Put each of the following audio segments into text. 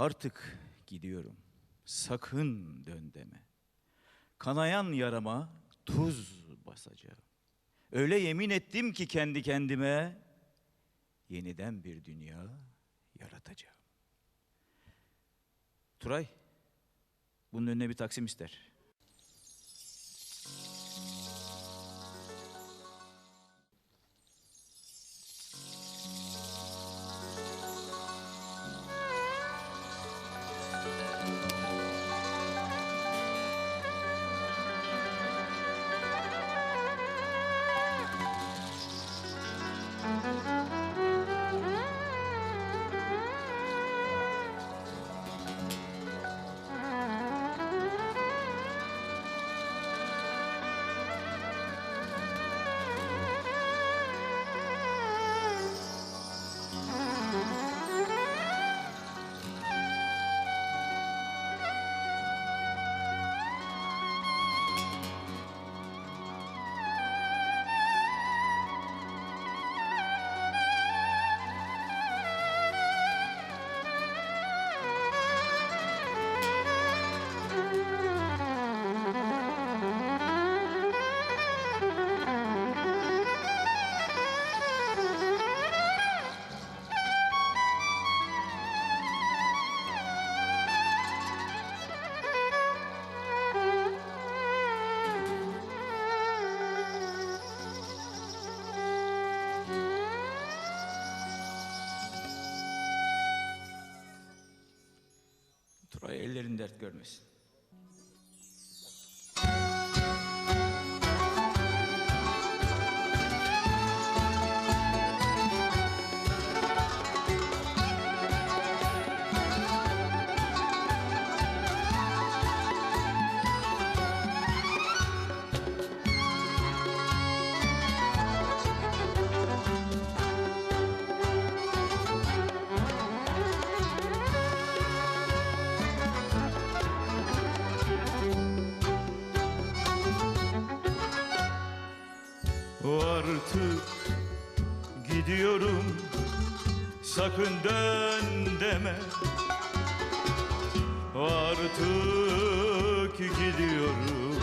Artık gidiyorum. Sakın dön deme. Kanayan yarama tuz basacağım. Öyle yemin ettim ki kendi kendime yeniden bir dünya yaratacağım. Turay, bunun önüne bir taksim ister. Turay ellerin dert görmesin. Artık gidiyorum. Sakın dön deme. Artık gidiyorum.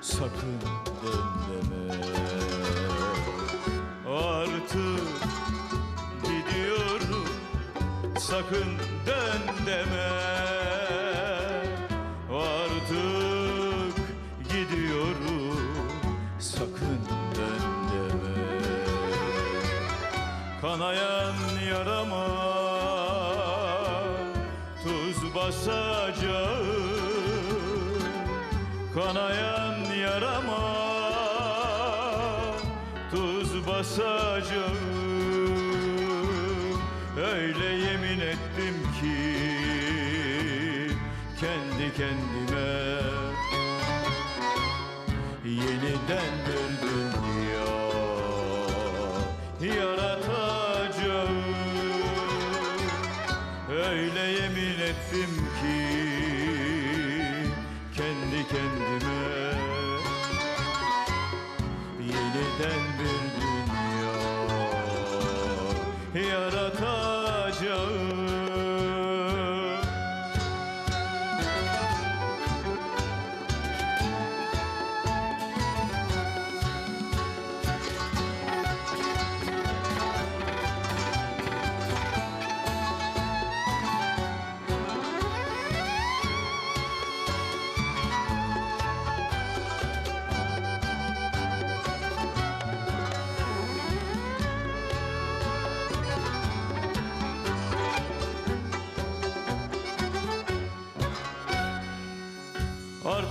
Sakın dön deme. Artık gidiyorum. Sakın dön deme Kanayan yarama tuz basacağım. Kanayan yarama tuz basacağım. Öyle yemin ettim ki kendi kendime Yeniden bir yemin ettim ki kendi kendime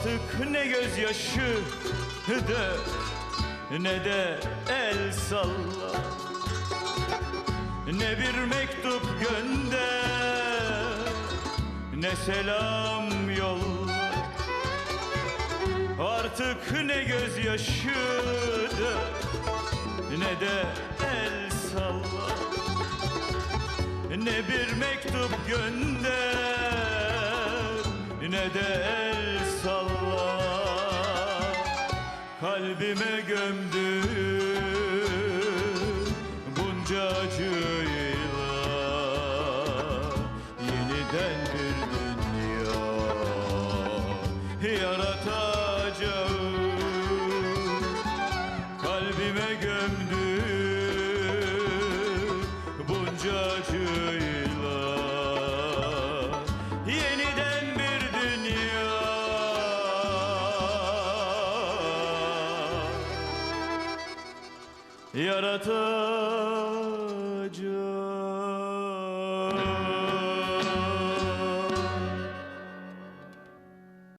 Artık ne gözyaşı de ne de el salla. Ne bir mektup gönder ne selam yolla. Artık ne gözyaşı de ne de el salla. Ne bir mektup gönder ne de el Kalbime gömdüm bunca acıyla Yeniden bir dünya yaratacağım. Kalbime gömdüm bunca acıyla yaratacağım